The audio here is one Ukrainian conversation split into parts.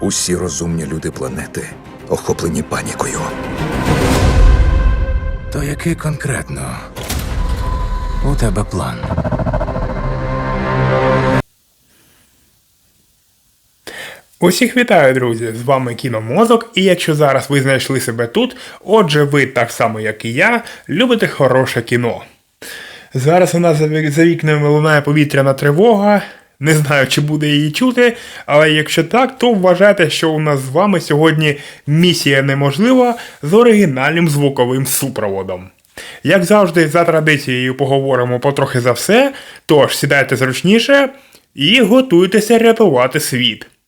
Усі розумні люди планети охоплені панікою. То який конкретно у тебе план? Усіх вітаю, друзі! З вами Кіномозок, і якщо зараз ви знайшли себе тут, отже, ви так само, як і я, любите хороше кіно. Зараз у нас за за вікнами лунає повітряна тривога. Не знаю, чи буде її чути, але якщо так, то вважайте, що у нас з вами сьогодні місія неможлива з оригінальним звуковим супроводом. Як завжди, за традицією поговоримо потрохи за все, тож сідайте зручніше і готуйтеся рятувати світ. –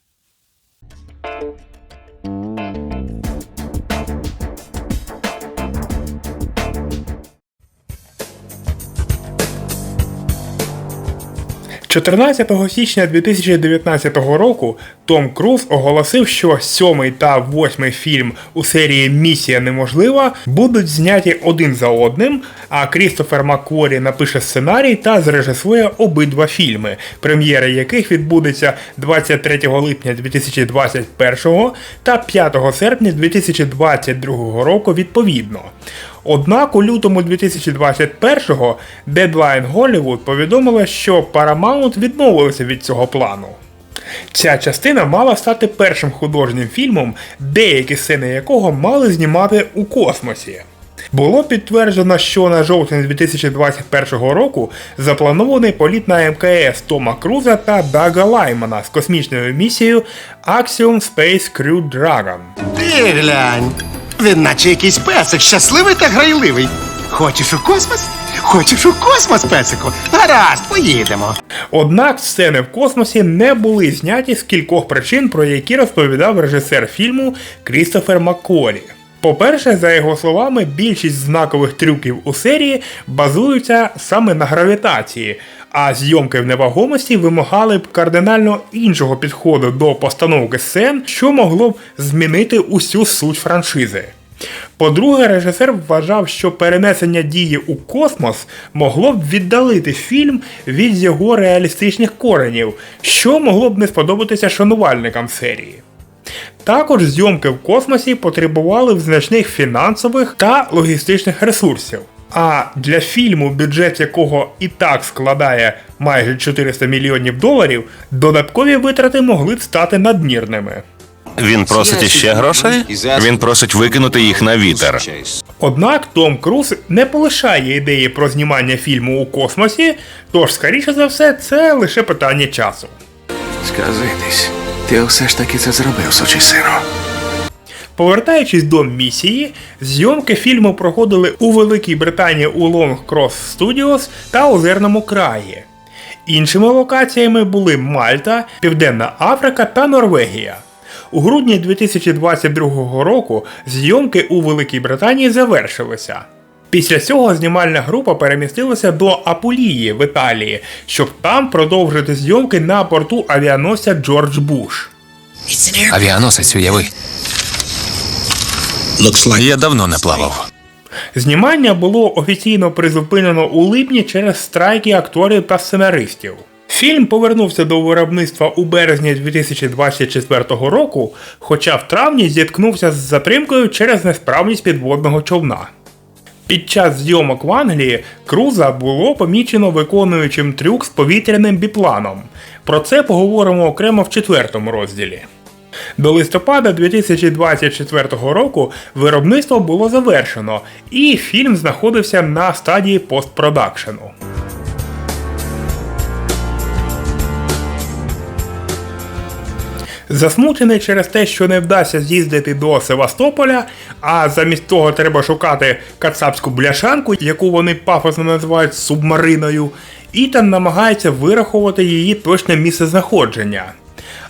14 січня 2019 року Том Круз оголосив, що сьомий та восьмий фільм у серії Місія неможлива будуть зняті один за одним, а Крістофер Маккорі напише сценарій та зрежисує обидва фільми, прем'єра яких відбудеться 23 липня 2021 та 5 серпня 2022 року відповідно. Однак у лютому 2021-го Deadline Hollywood повідомила, що Paramount відмовилася від цього плану. Ця частина мала стати першим художнім фільмом, деякі сцени якого мали знімати у космосі. Було підтверджено, що на жовтень 2021 року запланований політ на МКС Тома Круза та Дага Лаймана з космічною місією Axiom Space Crew Dragon. Ти глянь. Він наче якийсь песик, щасливий та грайливий. Хочеш у космос? Хочеш у космос, песику? Гаразд, поїдемо. Однак сцени в космосі не були зняті з кількох причин, про які розповідав режисер фільму Крістофер Маккорі. По-перше, за його словами, більшість знакових трюків у серії базуються саме на гравітації, а зйомки в невагомості вимагали б кардинально іншого підходу до постановки сцен, що могло б змінити усю суть франшизи. По-друге, режисер вважав, що перенесення дії у космос могло б віддалити фільм від його реалістичних коренів, що могло б не сподобатися шанувальникам серії. Також зйомки в космосі потребували б значних фінансових та логістичних ресурсів. А для фільму, бюджет якого і так складає майже 400 мільйонів доларів, додаткові витрати могли б стати надмірними. Він просить іще грошей? Він просить викинути їх на вітер. Однак Том Круз не полишає ідеї про знімання фільму у космосі, тож, скоріше за все, це лише питання часу. Сказитись, ти все ж таки це зробив, сучий сиро. Повертаючись до місії, зйомки фільму проходили у Великій Британії у Long Cross Studios та Озерному краї. Іншими локаціями були Мальта, Південна Африка та Норвегія. У грудні 2022 року зйомки у Великій Британії завершилися. Після цього знімальна група перемістилася до Апулії в Італії, щоб там продовжити зйомки на борту авіаносця Джордж Буш. Авіаносець уяви. Я давно не плавав. Знімання було офіційно призупинено у липні через страйки акторів та сценаристів. Фільм повернувся до виробництва у березні 2024 року, хоча в травні зіткнувся з затримкою через несправність підводного човна. Під час зйомок в Англії Круза було помічено виконуючим трюк з повітряним біпланом. Про це поговоримо окремо в четвертому розділі. До листопада 2024 року виробництво було завершено, і фільм знаходився на стадії постпродакшену. Засмучений через те, що не вдасться з'їздити до Севастополя, а замість того треба шукати кацапську бляшанку, яку вони пафосно називають субмариною, Ітан намагається вирахувати її точне місце знаходження.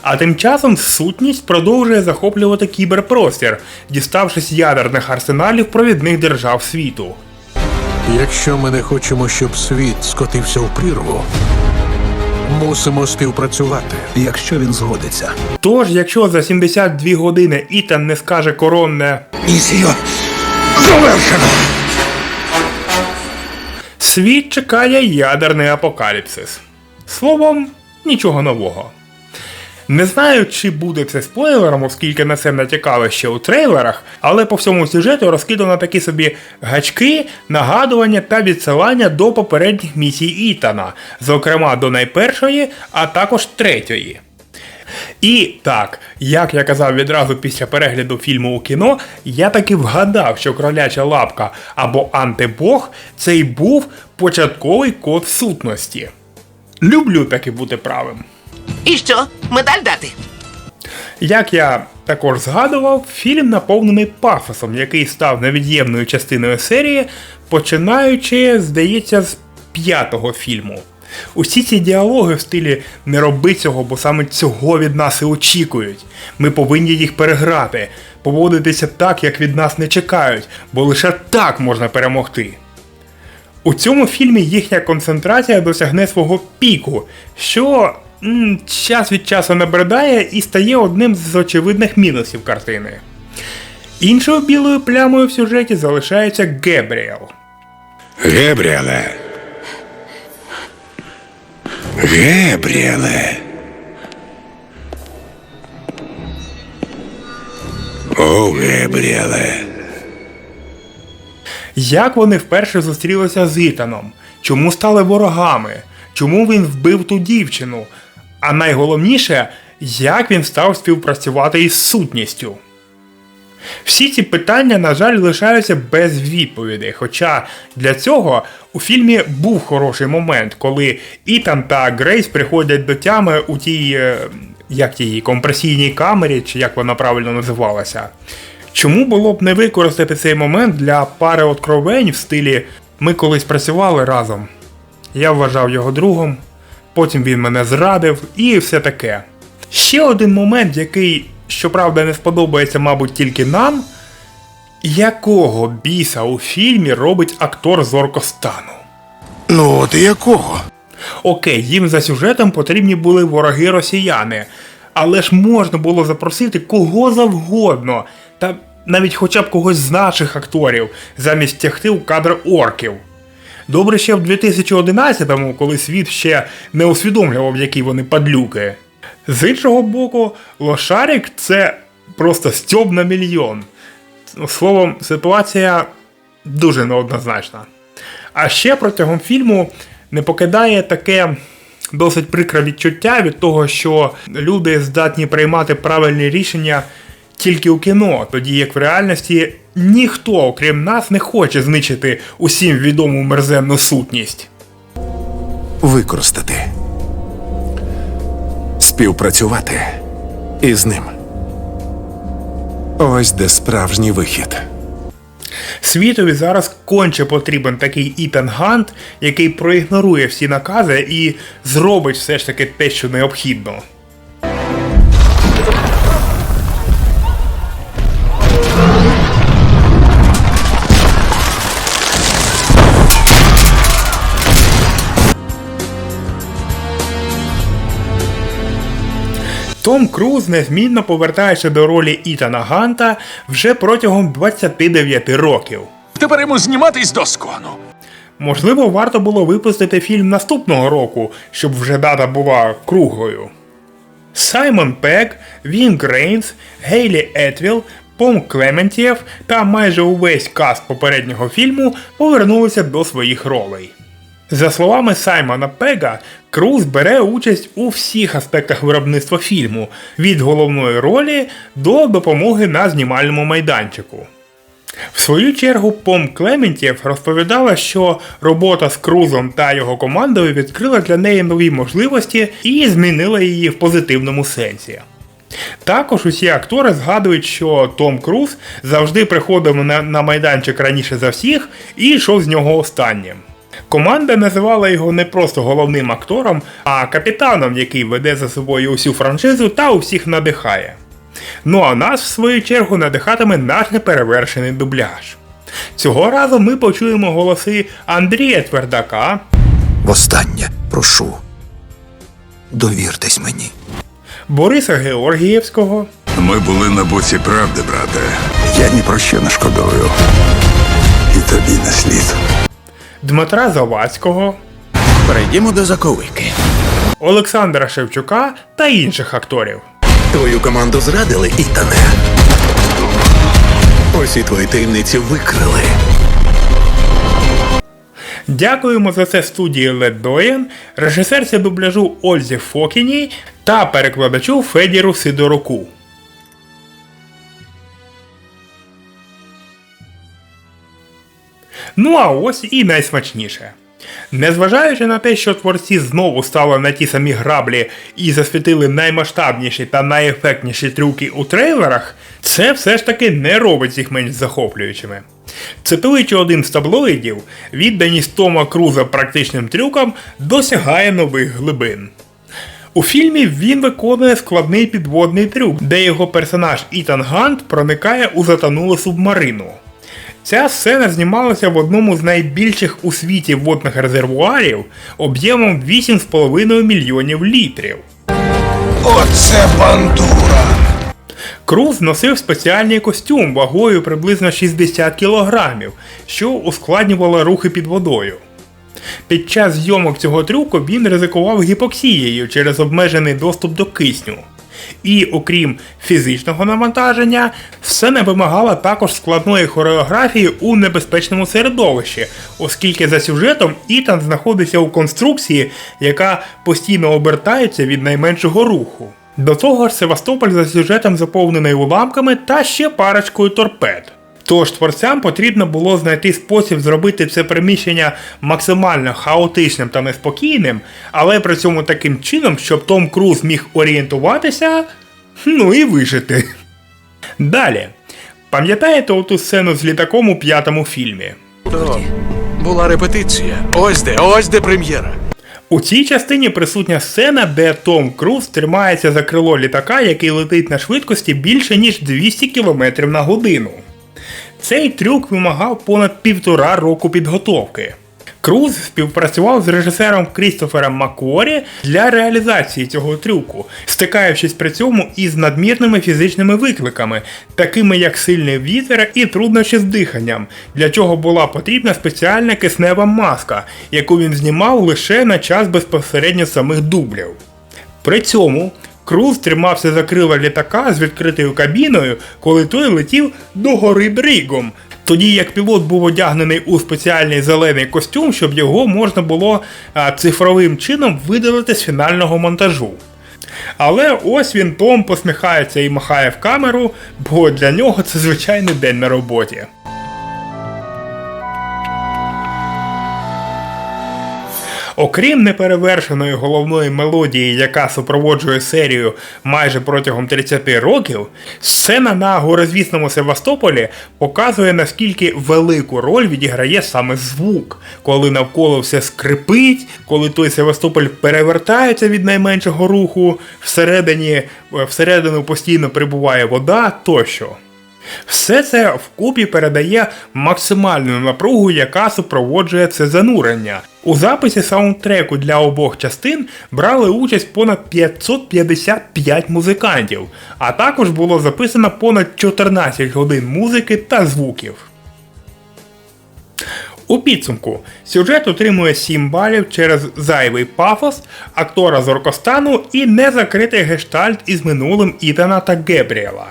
А тим часом сутність продовжує захоплювати кіберпростір, діставшись ядерних арсеналів провідних держав світу. Якщо ми не хочемо, щоб світ скотився в прірву, мусимо співпрацювати. Якщо він згодиться. Тож, якщо за 72 години Ітан не скаже коронне Місію завершено! Світ чекає ядерний апокаліпсис. Словом, нічого нового. Не знаю, чи буде це спойлером, оскільки на це натякали ще у трейлерах, але по всьому сюжету розкидано такі собі гачки, нагадування та відсилання до попередніх місій Ітана, зокрема до найпершої, а також третьої. І так, як я казав відразу після перегляду фільму у кіно, я таки вгадав, що кроляча лапка або антибог це й був початковий код сутності. Люблю таки бути правим. І що? Медаль дати? Як я також згадував, фільм наповнений пафосом, який став невід'ємною частиною серії, починаючи, здається, з п'ятого фільму. Усі ці діалоги в стилі не роби цього, бо саме цього від нас і очікують. Ми повинні їх переграти, поводитися так, як від нас не чекають, бо лише так можна перемогти. У цьому фільмі їхня концентрація досягне свого піку, що час від часу набридає і стає одним з очевидних мінусів картини. Іншою білою плямою в сюжеті залишається Гебріел. Гебріеле. Гебріеле. О, Гебріеле. Як вони вперше зустрілися з Ітаном? Чому стали ворогами? Чому він вбив ту дівчину? А найголовніше, як він став співпрацювати із сутністю? Всі ці питання, на жаль, лишаються без відповідей. Хоча для цього у фільмі був хороший момент, коли Ітан та Грейс приходять до тями у тій, е, як тій компресійній камері, чи як вона правильно називалася. Чому було б не використати цей момент для пари откровень в стилі Ми колись працювали разом. Я вважав його другом, потім він мене зрадив і все таке. Ще один момент, який, щоправда, не сподобається, мабуть, тільки нам. Якого біса у фільмі робить актор Зоркостану? Ну, от і якого? Окей, їм за сюжетом потрібні були вороги росіяни, але ж можна було запросити кого завгодно, та навіть хоча б когось з наших акторів, замість тягти у кадр орків. Добре ще в 2011-му, коли світ ще не усвідомлював, які вони падлюки. З іншого боку, Лошарік це просто стьоб на мільйон. Словом, ситуація дуже неоднозначна. А ще протягом фільму не покидає таке досить прикре відчуття від того, що люди здатні приймати правильні рішення тільки у кіно, тоді як в реальності ніхто, окрім нас, не хоче знищити усім відому мерзенну сутність. Використати. Співпрацювати із ним. Ось де справжній вихід. Світові зараз конче потрібен такий Ітан Гант, який проігнорує всі накази і зробить все ж таки те, що необхідно. Том Круз незмінно повертається до ролі Ітана Ганта вже протягом 29 років. Тепер йому зніматись до скону. Можливо, варто було випустити фільм наступного року, щоб вже дата була круглою. Саймон Пек, Він Грейнс, Гейлі Етвіл, Пом Клементєв та майже увесь каст попереднього фільму повернулися до своїх ролей. За словами Саймона Пега, Круз бере участь у всіх аспектах виробництва фільму від головної ролі до допомоги на знімальному майданчику. В свою чергу Пом Клементєв розповідала, що робота з Крузом та його командою відкрила для неї нові можливості і змінила її в позитивному сенсі. Також усі актори згадують, що Том Круз завжди приходив на майданчик раніше за всіх і йшов з нього останнім. Команда називала його не просто головним актором, а капітаном, який веде за собою усю франшизу та усіх надихає. Ну а нас, в свою чергу, надихатиме наш неперевершений дубляж. Цього разу ми почуємо голоси Андрія Твердака, Востаннє прошу. Довіртесь мені. Бориса Георгієвського, Ми були на боці правди, брате. Я ні про що не шкодую. І тобі не слід. Дмитра Завадського, Перейдімо до заковики. Олександра Шевчука та інших акторів. Твою команду зрадили, Ітане. Усі твої таємниці викрили. Дякуємо за це студії Лед Доєн, режисерці дубляжу Ользі Фокіній та перекладачу Федіру Сидоруку. Ну а ось і найсмачніше. Незважаючи на те, що творці знову стали на ті самі граблі і засвітили наймасштабніші та найефектніші трюки у трейлерах, це все ж таки не робить їх менш захоплюючими. Цитуючи один з таблоїдів, відданість Тома Круза практичним трюкам досягає нових глибин. У фільмі він виконує складний підводний трюк, де його персонаж Ітан Гант проникає у затонулу субмарину. Ця сцена знімалася в одному з найбільших у світі водних резервуарів об'ємом 8,5 мільйонів літрів. Оце бандура! Круз носив спеціальний костюм вагою приблизно 60 кг, що ускладнювало рухи під водою. Під час зйомок цього трюку він ризикував гіпоксією через обмежений доступ до кисню. І окрім фізичного навантаження, все не вимагало також складної хореографії у небезпечному середовищі, оскільки за сюжетом Ітан знаходиться у конструкції, яка постійно обертається від найменшого руху. До того ж, Севастополь за сюжетом заповнений уламками та ще парочкою торпед. Тож творцям потрібно було знайти спосіб зробити це приміщення максимально хаотичним та неспокійним, але при цьому таким чином, щоб Том Круз міг орієнтуватися, ну і вижити. Далі. Пам'ятаєте оту сцену з літаком у п'ятому фільмі? То була репетиція. Ось де, ось де прем'єра. У цій частині присутня сцена, де Том Круз тримається за крило літака, який летить на швидкості більше ніж 200 км на годину. Цей трюк вимагав понад півтора року підготовки. Круз співпрацював з режисером Крістофером Маккорі для реалізації цього трюку, стикаючись при цьому із надмірними фізичними викликами, такими як сильний вітер і труднощі з диханням, для чого була потрібна спеціальна киснева маска, яку він знімав лише на час безпосередньо самих дублів. При цьому Круз тримався за крила літака з відкритою кабіною, коли той летів до гори дригом. Тоді як пілот був одягнений у спеціальний зелений костюм, щоб його можна було цифровим чином видалити з фінального монтажу. Але ось він Том посміхається і махає в камеру, бо для нього це звичайний день на роботі. Окрім неперевершеної головної мелодії, яка супроводжує серію майже протягом 30 років, сцена на горозвісному Севастополі показує наскільки велику роль відіграє саме звук, коли навколо все скрипить, коли той Севастополь перевертається від найменшого руху, всередині, всередину постійно прибуває вода тощо. Все це вкупі передає максимальну напругу, яка супроводжує це занурення. У записі саундтреку для обох частин брали участь понад 555 музикантів, а також було записано понад 14 годин музики та звуків. У підсумку сюжет отримує 7 балів через зайвий пафос, актора з Оркостану і незакритий гештальт із минулим Ітана та Гебріела.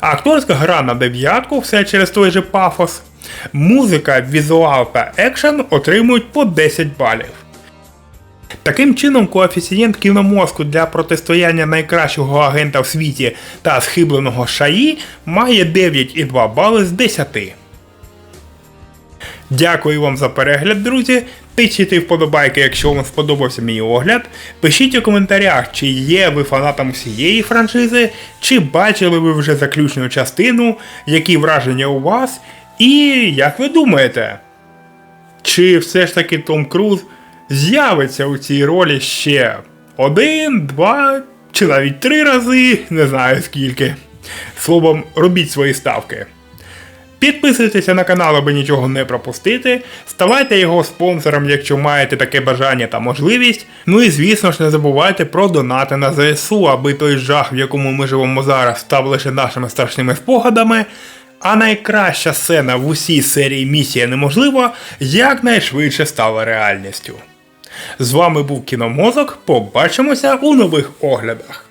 Акторська гра на дев'ятку, все через той же пафос. Музика, візуал та екшен отримують по 10 балів. Таким чином, коефіцієнт кіномозку для протистояння найкращого агента в світі та схибленого шаї має 9,2 бали з 10. Дякую вам за перегляд, друзі. Тичайте вподобайки, якщо вам сподобався мій огляд. Пишіть у коментарях, чи є ви фанатом всієї франшизи, чи бачили ви вже заключну частину, які враження у вас, і як ви думаєте, чи все ж таки Том Круз з'явиться у цій ролі ще один, два чи навіть три рази, не знаю скільки. Словом, робіть свої ставки. Підписуйтеся на канал, аби нічого не пропустити. Ставайте його спонсором, якщо маєте таке бажання та можливість. Ну і звісно ж не забувайте про донати на ЗСУ, аби той жах, в якому ми живемо зараз, став лише нашими страшними спогадами. А найкраща сцена в усій серії Місія неможлива якнайшвидше стала реальністю. З вами був Кіномозок. Побачимося у нових оглядах.